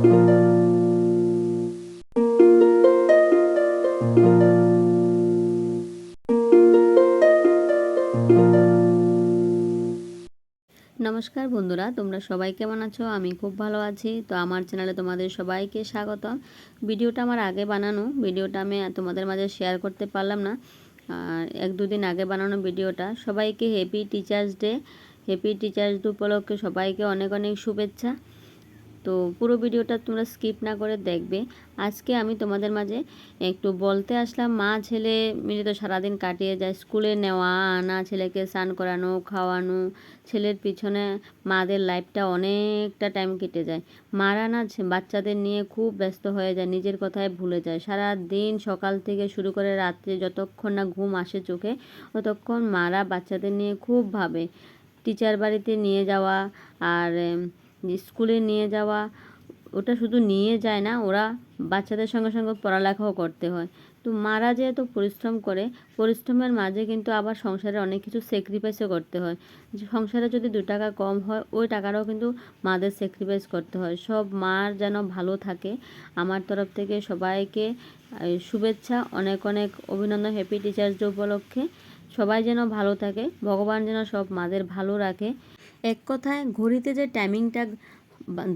নমস্কার বন্ধুরা, তোমরা সবাই কেমন আছো? আমি খুব ভালো আছি। তো আমার চ্যানেলে তোমাদের সবাইকে স্বাগত ভিডিওটা আমার আগে বানানো, ভিডিওটা আমি তোমাদের মাঝে শেয়ার করতে পারলাম না। এক দুদিন আগে বানানো ভিডিওটা। সবাইকে happy teachers day happy teachers day উপলক্ষে সবাইকে অনেক অনেক শুভেচ্ছা। তো পুরো ভিডিওটা তোমরা স্কিপ না করে দেখবে। আজকে আমি তোমাদের মাঝে একটু বলতে আসলাম, মা ছেলে মিলে তো সারাদিন কাটিয়ে যায় স্কুলে নেওয়া, আনা ছেলেকে স্নান করানো, খাওয়ানো, ছেলের পিছনে মাদের লাইফটা অনেকটা টাইম কেটে যায়। মারা না বাচ্চাদের নিয়ে খুব ব্যস্ত হয়ে যায়, নিজের কথায় ভুলে যায়। সারা দিন সকাল থেকে শুরু করে রাত্রে যতক্ষণ না ঘুম আসে চোখে, ততক্ষণ মারা বাচ্চাদের নিয়ে খুব ভাবে। টিচার বাড়িতে নিয়ে যাওয়া, আর স্কুলে নিয়ে যাওয়া, ওটা শুধু নিয়ে যায় না, ওরা বাচ্চাদের সঙ্গে সঙ্গে পড়ালেখাও করতে হয়। তো মারা যেহেতু পরিশ্রম করে, পরিশ্রমের মাঝে কিন্তু আবার সংসারে অনেক কিছু স্যাক্রিফাইসও করতে হয়। সংসারে যদি দু টাকা কম হয়, ওই টাকাটাও কিন্তু মাদের স্যাক্রিফাইস করতে হয়। সব মার যেন ভালো থাকে, আমার তরফ থেকে সবাইকে শুভেচ্ছা, অনেক অনেক অভিনন্দন হ্যাপি টিচার্স ডে উপলক্ষে। সবাই যেন ভালো থাকে, ভগবান যেন সব মাদের ভালো রাখে। এক কথায় ঘড়িতে যে টাইমিংটা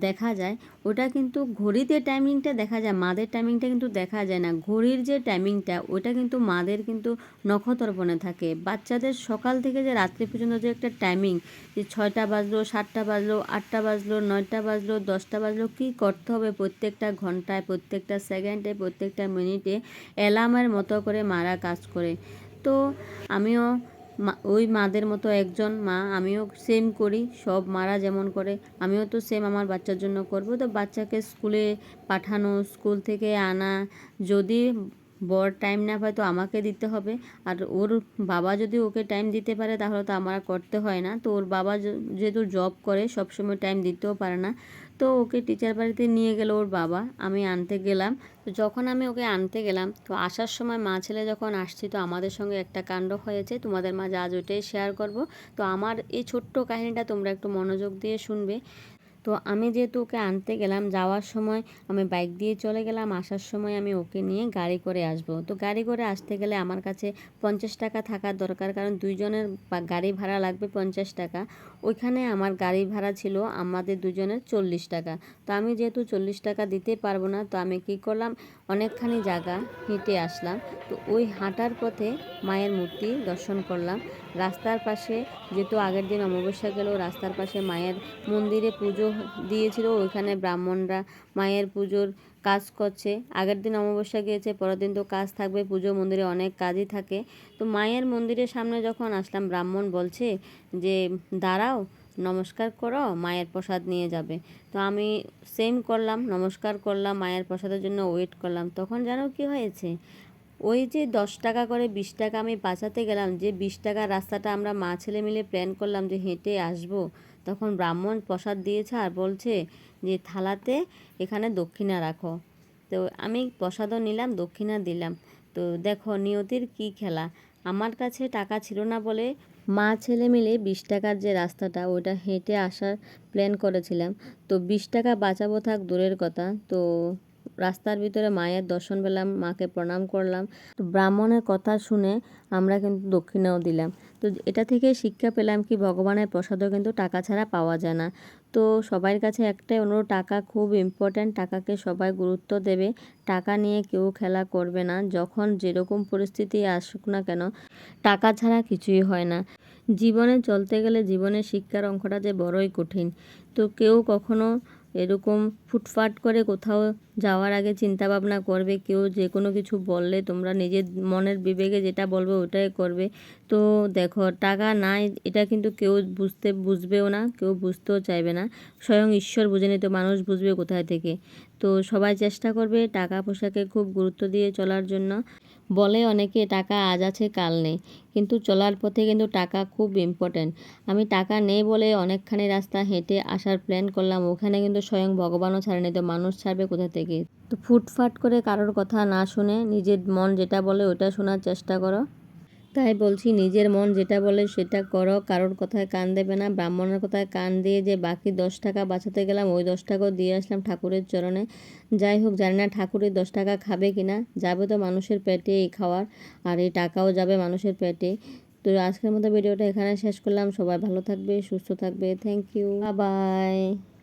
দেখা যায়, ওটা কিন্তু ঘড়িতে টাইমিংটা দেখা যায়, মাদের টাইমিংটা কিন্তু দেখা যায় না। ঘড়ির যে টাইমিংটা ওটা কিন্তু মাদের কিন্তু নক্ষতর্পণে থাকে। বাচ্চাদের সকাল থেকে যে রাত্রি পর্যন্ত যে একটা টাইমিং যে ছয়টা বাজলো, সাতটা বাজলো, আটটা বাজলো, নয়টা বাজলো, দশটা বাজলো, কী করতে হবে প্রত্যেকটা ঘন্টায়, প্রত্যেকটা সেকেন্ডে প্রত্যেকটা মিনিটে অ্যালার্মের মতো করে মারা কাজ করে। তো আমিও ওই মাদের মতো একজন মা, আমিও সেম করি, সব মারা যেমন করে, আমিও তো সেম আমার বাচ্চার জন্য করব। তো বাচ্চাকে স্কুলে পাঠানো, স্কুল থেকে আনা, যদি বর টাইম না পায় তো আমাকে দিতে হবে। আর ওর বাবা যদি ওকে টাইম দিতে পারে তাহলে তো আমার করতে হয় না। তো ওর বাবা যেহেতু জব করে, সবসময় টাইম দিতেও পারে না। তো ওকে টিচার বাড়িতে নিয়ে গেল ওর বাবা। আমি আনতে গেলাম। তো যখন আমি ওকে আনতে গেলাম, তো আসার সময় মা ছেলে যখন আসছি, তো আমাদের সঙ্গে একটা কাণ্ড হয়েছে। তোমাদের মাঝে আজ ওইটাই শেয়ার করব। তো আমার এই ছোট্ট কাহিনিটা তোমরা একটু মনোযোগ দিয়ে শুনবে। তো আমি যেহেতু ওকে আনতে গেলাম, যাওয়ার সময় আমি বাইক দিয়ে চলে গেলাম, আসার সময় আমি ওকে নিয়ে গাড়ি করে আসব। তো গাড়ি করে আসতে গেলে আমার কাছে পঞ্চাশ টাকা থাকার দরকার, কারণ দুইজনের গাড়ি ভাড়া লাগবে পঞ্চাশ টাকা। ওইখানে আমার গাড়ি ভাড়া ছিল আমাদের দুজনের চল্লিশ টাকা। তো আমি যেহেতু চল্লিশ টাকা দিতে পারব না, তো আমি কি করলাম, অনেকখানি জায়গা হেঁটে আসলাম। তো ওই হাঁটার পথে মায়ের মূর্তি দর্শন করলাম। রাস্তার পাশে, যেহেতু আগের দিন অমাবস্যা গেল, রাস্তার পাশে মায়ের মন্দিরে পুজো দিয়েছিল, ওইখানে ব্রাহ্মণরা মায়ের পুজোর কাজ করছে। আগের দিন অমাবস্যা গিয়েছে, পরের দিন তো কাজ থাকবে, পুজো মন্দিরে অনেক কাজই থাকে। তো মায়ের মন্দিরের সামনে যখন আসলাম, ব্রাহ্মণ বলছে যে, দাঁড়াও, নমস্কার করো, মায়ের প্রসাদ নিয়ে যাবে। তো আমি সেম করলাম, নমস্কার করলাম, মায়ের প্রসাদের জন্য ওয়েট করলাম। তখন জানো কি হয়েছে ওই যে দশ টাকা করে বিশ টাকা আমি বাঁচাতে গেলাম, যে বিশ টাকার রাস্তাটা আমরা মা ছেলে মিলে প্ল্যান করলাম যে হেঁটে আসব, তখন ব্রাহ্মণ প্রসাদ দিয়েছে আর বলছে যে থালাতে এখানে দক্ষিণা রাখো। তো আমি প্রসাদও নিলাম, দক্ষিণা দিলাম। তো দেখো নিয়তির কি খেলা, আমার কাছে টাকা ছিল না বলে মা ছেলে মিলে বিশ টাকার যে রাস্তাটা ওইটা হেঁটে আসার প্ল্যান করেছিলাম। তো বিশ টাকা বাঁচাবো থাক দূরের কথা, তো রাস্তার ভিতরে মায়ের দর্শন পেলাম, মাকে প্রণাম করলাম। তো ব্রাহ্মণের কথা শুনে আমরা কিন্তু দক্ষিণাও দিলাম। তো এটা থেকে শিক্ষা পেলাম কি ভগবানের প্রসাদও কিন্তু টাকা ছাড়া পাওয়া যায় না। তো সবার কাছে একটাই অনুরোধ, টাকা খুব ইম্পর্ট্যান্ট টাকাকে সবাই গুরুত্ব দেবে। টাকা নিয়ে কেউ খেলা করবে না, যখন যেরকম পরিস্থিতি আসুক না কেন, টাকা ছাড়া কিছুই হয় না। জীবনে চলতে গেলে জীবনের শিক্ষার অঙ্কটা যে বড়ই কঠিন। তো কেউ কখনো এরকম ফুটফাট করে কোথাও যাওয়ার আগে চিন্তা ভাবনা করবে কেউ, যে কোনো কিছু বললে তোমরা নিজের মনের বিবেকে যেটা বলবে ওটাই করবে। তো দেখো, টাকা নাই, এটা কিন্তু কেউ বুঝতে, বুঝবেও না, কেউ বুঝতেও চাইবে না। স্বয়ং ঈশ্বর বুঝে নিতে মানুষ বুঝবে কোথায় থেকে। তো সবাই চেষ্টা করবে টাকা পয়সাকে খুব গুরুত্ব দিয়ে চলার জন্য। বলে অনেকে টাকা আজ আছে, কাল নেই। কিন্তু চলার পথে কিন্তু টাকা খুব ইম্পর্ট্যান্ট আমি টাকা নেই বলে অনেকখানি রাস্তা হেঁটে আসার প্ল্যান করলাম। ওখানে কিন্তু স্বয়ং ভগবানও ছাড়েনি তো মানুষ ছাড়বে কোথা থেকে? তো ফুটফাট করে কারোর কথা না শুনে নিজের মন যেটা বলে ওটা শোনার চেষ্টা করো। তাই বলছি, নিজের মন যেটা বলে সেটা করো। কারোর কথায় কান দেবে না। ব্রাহ্মণের কথায় কান দিয়ে যে বাকি দশ টাকা বাঁচাতে গেলাম, ওই দশ টাকাও দিয়ে আসলাম ঠাকুরের চরণে। যাই হোক, জানি না ঠাকুরের দশ টাকা খাবে কি না। যাবে তো মানুষের পেটে এই খাওয়ার, আর এই টাকাও যাবে মানুষের পেটে। তো আজকের মতো ভিডিওটা এখানে শেষ করলাম। সবাই ভালো থাকবে, সুস্থ থাকবে। Thank you by